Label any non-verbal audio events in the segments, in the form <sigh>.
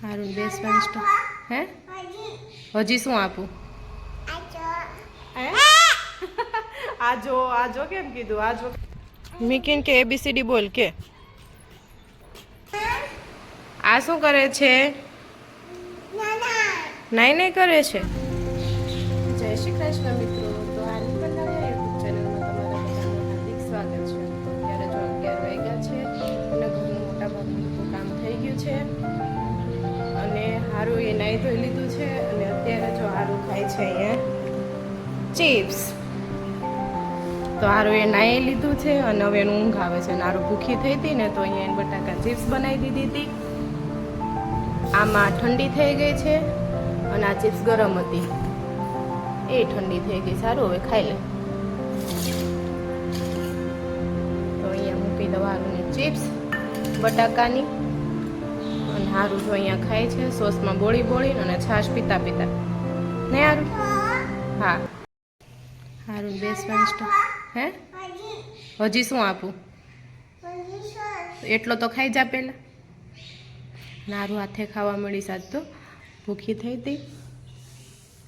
સારું બેસવાનું સ્ટાર્ટ હે? હજી શું આપું? હે? <laughs> આજો આજો કેમ કીધું? આજો મિકિન કે એબીસીડી બોલ કે. આ શું કરે છે? નાઈ નાઈ કરે છે? જય શ્રી કૃષ્ણ છે અહીંયા ચિપ્સ તો હારું એ નાઈ લીધું છે અને હવે એનું ઊંઘ આવે છે અને હારું ભૂખી થઈ હતી ને તો અહીંયા એને બટાકા ચિપ્સ બનાવી દીધી હતી. આમાં ઠંડી થઈ ગઈ છે અને આ ચિપ્સ ગરમ હતી. એ ઠંડી થઈ ગઈ સારું હવે ખાઈ લે. તો અહીંયા મૂકી દઉં હારુંની ચિપ્સ બટાકાની. અને હારું જો અહીંયા ખાય છે. સોસમાં બોળી બોળી અને છાશ પીતા પીતા. નહીં હારું? હા. હારું બેસવાનું સ્ટાર્ટ હે? હજી શું આપું? એટલો તો ખાઈ જા પહેલાં. નારું હાથે ખાવા મળી સાત તો. ભૂખી થઈ હતી.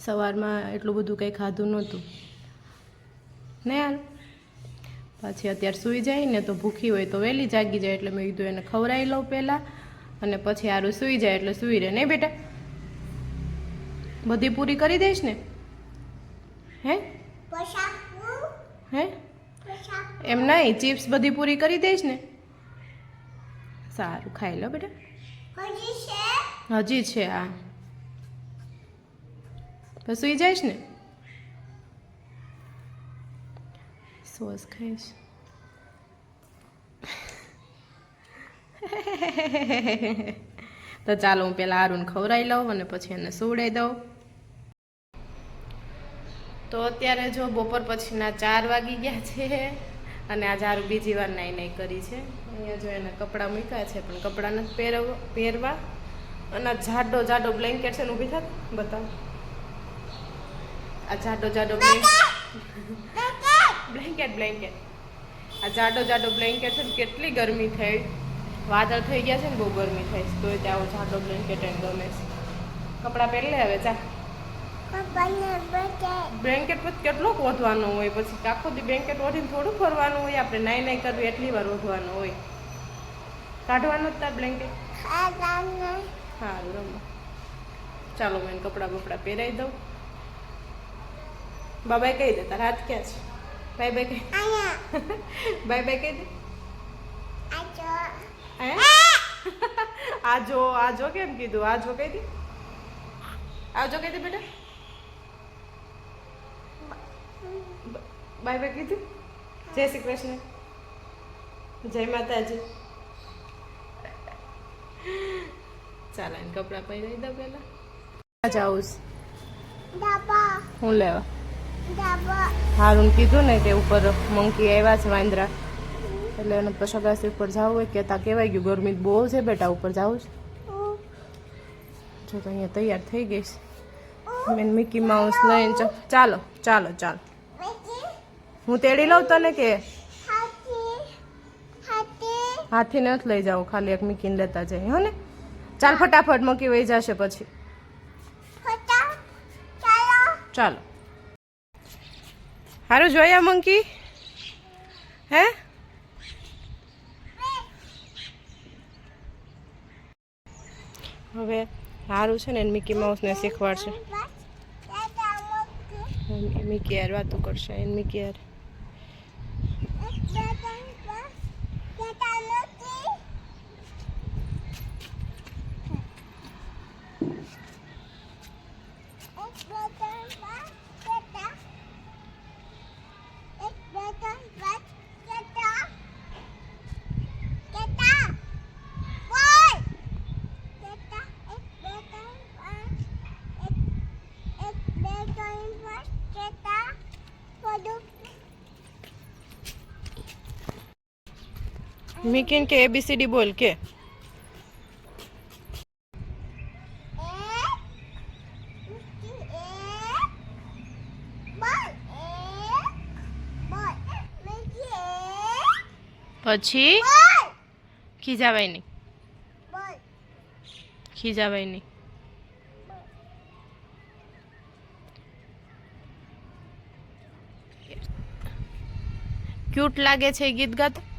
સવારમાં એટલું બધું કંઈ ખાધું નહોતું. ને યાર પછી અત્યારે સૂઈ જાય ને તો ભૂખી હોય તો વહેલી જાગી જાય એટલે મેં કીધું એને ખવડાવી લઉં પહેલાં અને પછી સારું સૂઈ જાય એટલે સૂઈ રહે. નહીં બેટા? બધી પૂરી કરી દઈશ ને? હે? હે? એમ નહીં, ચિપ્સ બધી પૂરી કરી દઈશ ને? સારું, ખાઈ લો બેટા. હજી છે, આ. તો સુઈ જઈશ ને? સોસ ખાઈશ. <laughs> તો ચાલો હું પેલા આરુન ખવડાવી લઉં અને પછી એને સુવડાવી દઉં. તો અત્યારે જો બપોર પછીના ચાર વાગી ગયા છે અને આ ઝાડુ બીજી વાર નાઈ નાઈ કરી છે. અહીંયા જો એના કપડાં મૂક્યા છે, પણ કપડાં નથી પહેરવ, પહેરવા. અને જાડો જાડો બ્લેન્કેટ છે ને ઊભી થાત બતાવ. આ જાડો જાડો બ્લેન્કેટ બ્લેન્કેટ આ જાડો જાડો બ્લેન્કેટ છે ને કેટલી ગરમી થઈ. વાદળ થઈ ગયા છે ને બહુ ગરમી થઈ છે. તોય જાડો બ્લેન્કેટ એમ ગમે છે. કપડાં પહેરી લે હવે ચા બ્લેન્કેટ પછી કેટલો ઓઢવાનો હોય? પછી આખો દી બ્લેન્કેટ ઓઢીને થોડું ફરવાનું હોય. આપણે નાઈ નાઈ કરવી એટલી વાર ઓઢવાનું હોય. કાઢવાનું જ તાર બ્લેન્કેટ હા રમો ચાલો મેં કપડાં બપડા પહેરાવી દઉં. બાબાએ કહી દે તારા હાથ ક્યાં છે? બાય બાય કહી બાય બાય કહી દે હે? આજો આજો કેમ કીધું? આજો કહી દે આવજો કહી દે બેટા. બાય બાય કીધું જય શ્રી કૃષ્ણ જય માતાજી ચાલ એને કપડાં પહેરાવી દો પેલા જાઉં હું લેવા હારું કીધું ને કે ઉપર મંકી આવ્યા છે વાંદરા એટલે એને પશોગાસી ઉપર જવું હોય કે ત્યાં કહેવાય ગયું ગરમી બહુ છે બેટા ઉપર જવું છે જો તો અહીંયા તૈયાર થઈ ગઈ છે મેં મિકી માઉસ લઈને ચાલો ચાલો ચાલો હું તેડી લઉં તને કે? હાથી નથી લઈ જાઉં ખાલી એક મીકીને લેતા જઈએ હો ને? ચાલ ફટાફટ મૂકી વહી જશે પછી. ચાલો. સારું જોયા મંકી? હે? હવે સારું છે ને મિકી માઉસને શીખવાડશે. મિકી. યાર વાતું કરશે એન મિકી યાર મિકીન કે એબીસીડી બોલ કે. પછી? ખીજાવાય નહીં. ખીજાવાય નહીં. ક્યુટ લાગે છે ગીત ગાતો?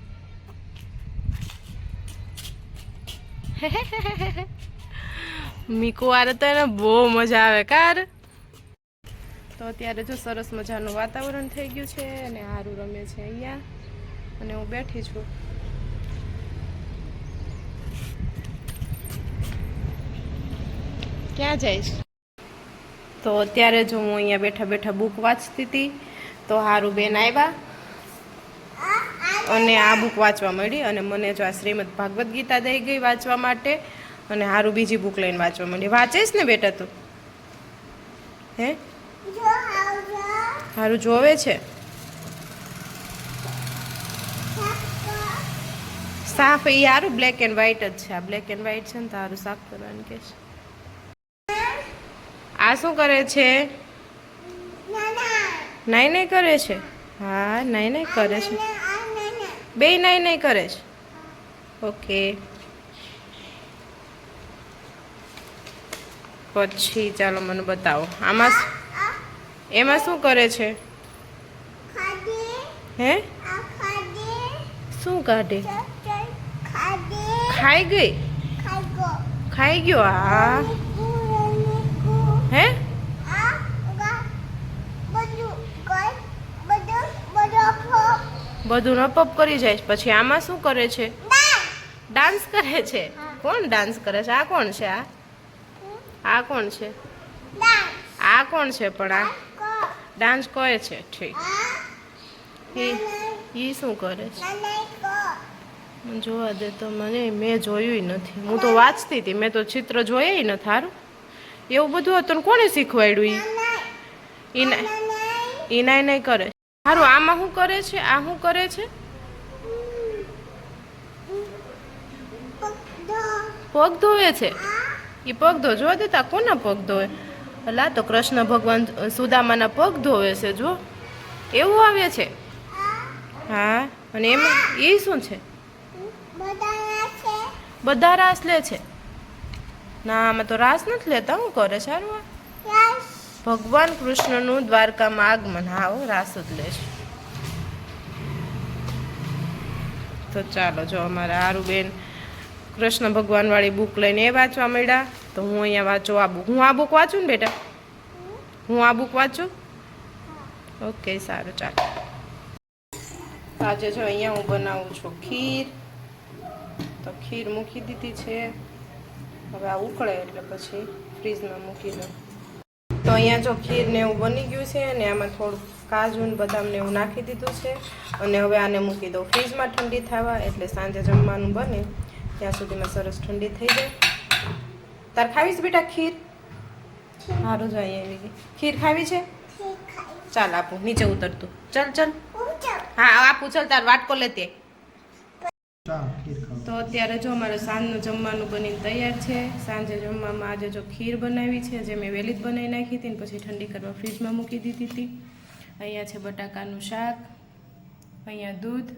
મીકુ વારે તો એને બહુ મજા આવે, કાર? તો અત્યારે જો સરસ મજાનું વાતાવરણ થઈ ગયું છે અને હારું રમે છે અહીંયા. અને હું બેઠી છું. ક્યાં જઈશ? તો અત્યારે જો હું અહીંયા બેઠા બેઠા બુક વાંચતી હતી, તો હારું બેન આવ્યા. અને આ બુક વાંચવા મળી અને મને જો આ શ્રીમદ ભાગવદ્ ગીતા દઈ ગઈ વાંચવા માટે અને હારું બીજી બુક લઈને વાંચવા મળી. વાંચીશ ને બેટા તું? હે? હારું જોવે છે? સાફ એ હારું બ્લેક એન્ડ વ્હાઈટ જ છે. આ બ્લેક એન્ડ વ્હાઈટ છે ને તો હારું સાફ કરવાનું કે છે. આ શું કરે છે? નાઈ નાઈ કરે છે? હા નાઈ નાઈ કરે છે. બે નહીં નહીં કરે છે. ઓકે. પછી ચાલો મને બતાવો. આમાં એમાં શું કરે છે? હે? શું કાઢે ખાઈ ગઈ? ખાઈ ગયો. હા હે બધું રપઅપ કરી જાય પછી આમાં શું કરે છે? ડાન્સ કરે છે. કોણ ડાન્સ કરે છે? આ કોણ છે આ? આ કોણ છે? આ કોણ છે પણ આ? ડાન્સ કરે છે. ઠીક. એ એ શું કરે છે? જોવા દે તો મને મેં જોયું નથી. હું તો વાંચતી હતી. મેં તો ચિત્ર જોયા નથી સારું એવું બધું હતું ને કોણે શીખવાડ્યું એ નાય નહીં કરે. કરે છે? આ શું કરે છે? પગ ધોવે છે? એ પગ ધો. જોવા દેતા કોના પગ ધોવે? અલા, તો કૃષ્ણ ભગવાન સુદામાના પગ ધોવે છે, જો. એવું આવે છે? હા, અને એમાં એ શું છે? બધા રાસ લે છે? ના, આમાં તો રાસ નથી લેતા શું કરે સારું ભગવાન કૃષ્ણનું દ્વારકામાં આગમન. હા, રાસ જ લે છે. તો ચાલો, જો અમારા આરુબેન કૃષ્ણ ભગવાનવાળી બુક લઈને એ વાંચવા મળ્યા તો હું અહીંયા વાંચું આ બુક હું આ બુક વાંચું ને બેટા? હું આ બુક વાંચું? ઓકે સારું, ચાલો. આજે જો અહીંયા હું બનાવું છું ખીર, તો ખીર મૂકી દીધી છે. હવે આ ઉકળે એટલે પછી ફ્રીજમાં મૂકી દઉં. તો અહીંયા જો ખીર ને એવું બની ગયું છે અને આમાં થોડું કાજુ ને બદામ ને એવું નાખી દીધું છે. અને હવે આને મૂકી દઉં ફ્રીજમાં ઠંડી થવા એટલે સાંજે જમવાનું બને. ત્યાં સુધીમાં સરસ ઠંડી થઈ જાય. તાર ખાવીશ બેટા ખીર? સારું જો આવી ગઈ. ખીર ખાવી છે? ચાલ આપું નીચે ઉતરતું ચલ ચલ. હા આપું ચલ તાર વાટકો લેતે તો અત્યારે જો અમારે સાંજનું જમવાનું બનીને તૈયાર છે સાંજે જમવામાં આજે જો ખીર બનાવી છે જે મેં વહેલી જ બનાવી નાખી હતી ને પછી ઠંડી કરવા ફ્રીજમાં મૂકી દીધી હતી. અહીંયા છે બટાકાનું શાક અહીંયા દૂધ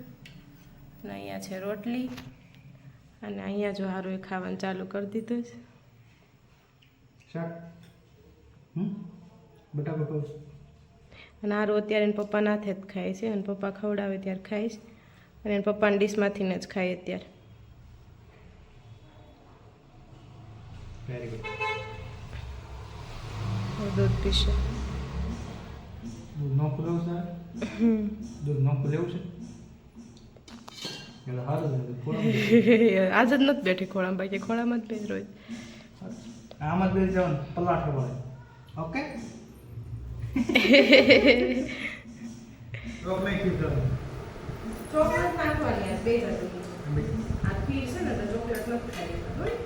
અને અહીંયા છે રોટલી અને અહીંયા જો સારું એ ખાવાનું ચાલુ કરી દીધું છે. અને હારું અત્યારે એને પપ્પાના હાથે જ ખાય છે અને પપ્પા ખવડાવે ત્યારે ખાઈશ અને એને પપ્પાની ડીશમાંથી જ ખાય અત્યારે. વેરી ગુડ દૂધ પીશે દૂધ નોખું ખુલેવું છે દૂધ નોખું ખુલેવું છે આજ જ નથી બેઠી ખોળામાં બાકી ખોળામાં જ બેસ રોજ આમાં જ બેસી જવાનું પલાઠો પડે ઓકે રોક નહીં ખીર ચોકલેટ નાખવાની બે આ ખીર છે ને તો ચોકલેટ નથી ખાઈ